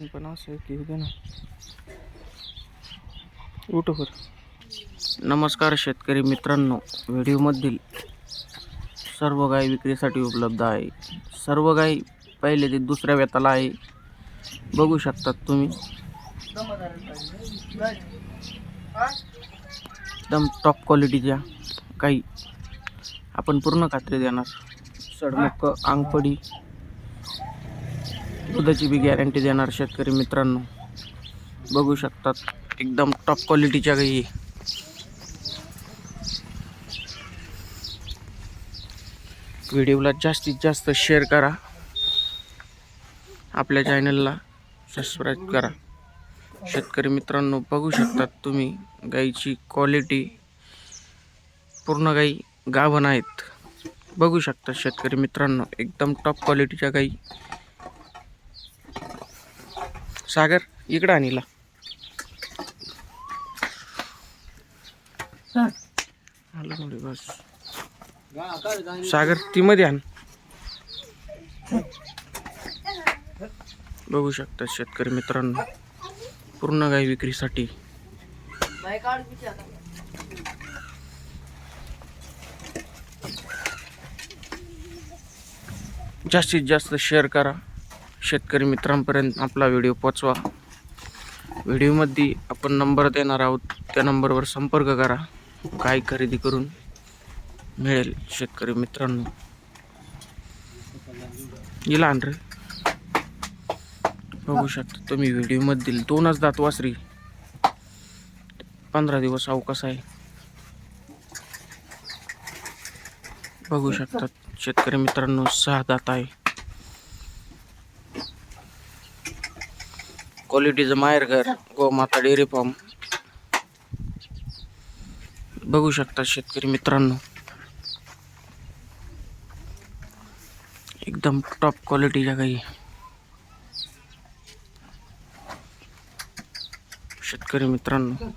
पण असं की उद्या ना नमस्कार शेतकरी मित्रांनो व्हिडिओमधील सर्व गाय विक्रीसाठी उपलब्ध आहे. सर्व गाय पहिले ते दुसऱ्या वेताला आहे. बघू शकतात तुम्ही. एकदम टॉप क्वालिटीच्या काही आपण पूर्ण खात्री देणार. सडमुख अंगपडी दुधाची बी गॅरंटी देणार शेतकरी मित्रांनो. बघू शकतात एकदम टॉप क्वालिटीच्या गाई. व्हिडिओला जास्तीत जास्त शेअर करा. आपल्या चॅनलला सबस्क्राईब करा. शेतकरी मित्रांनो बघू शकतात तुम्ही गाईची क्वालिटी पूर्ण गाई गाभण आहेत. बघू शकता शेतकरी मित्रांनो एकदम टॉप क्वालिटीच्या गाई. सागर इकडं आणीला बस. सागर ती मध्ये आण. बघू शकता शेतकरी मित्रांनो पूर्ण गाई विक्रीसाठी. जास्तीत जास्त शेअर करा. शेतकरी मित्रांपर्यंत आपला व्हिडिओ पोचवा. व्हिडिओमध्ये आपण नंबर देणार आहोत. त्या नंबरवर संपर्क करा. काय खरेदी करून मिळेल शेतकरी मित्रांनो. गेला आण रे बघू शकता तुम्ही व्हिडिओमधील दोनच दात वासरी. पंधरा दिवस अवकाश आहे. बघू शकतात शेतकरी मित्रांनो सहा दात आहे. क्वालिटीचं माहेरघर गोमाता डेअरी फार्म. बघू शकता शेतकरी मित्रांनो. एकदम टॉप क्वालिटीच्या काही शेतकरी मित्रांनो.